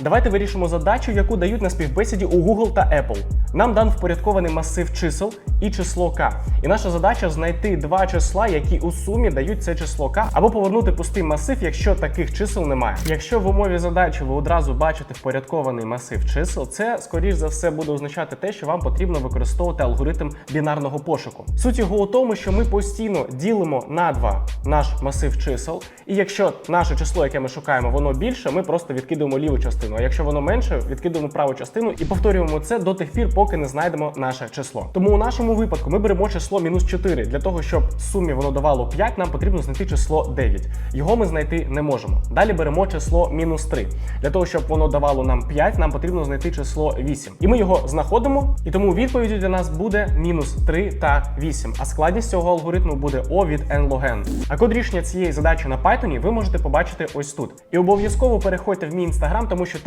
Давайте вирішимо задачу, яку дають на співбесіді у Google та Apple. Нам дан впорядкований масив чисел і число k. І наша задача знайти два числа, які у сумі дають це число k, або повернути пустий масив, якщо таких чисел немає. Якщо в умові задачі ви одразу бачите впорядкований масив чисел, це скоріш за все буде означати те, що вам потрібно використовувати алгоритм бінарного пошуку. Суть його у тому, що ми постійно ділимо на два наш масив чисел, і якщо наше число, яке ми шукаємо, воно більше, ми просто відкидуємо ліву частину. А якщо воно менше, відкидуємо праву частину і повторюємо це до тих пір, поки не знайдемо наше число. Тому у нашому випадку ми беремо число мінус 4. Для того, щоб сумі воно давало 5, нам потрібно знайти число 9. Його ми знайти не можемо. Далі беремо число мінус 3. Для того, щоб воно давало нам 5, нам потрібно знайти число 8. І ми його знаходимо, і тому відповіддю для нас буде мінус 3 та 8. А складність цього алгоритму буде O від n log n. А код рішення цієї задачі на Python ви можете побачити ось тут. І обов'язково переходьте в мій інстаграм, тому що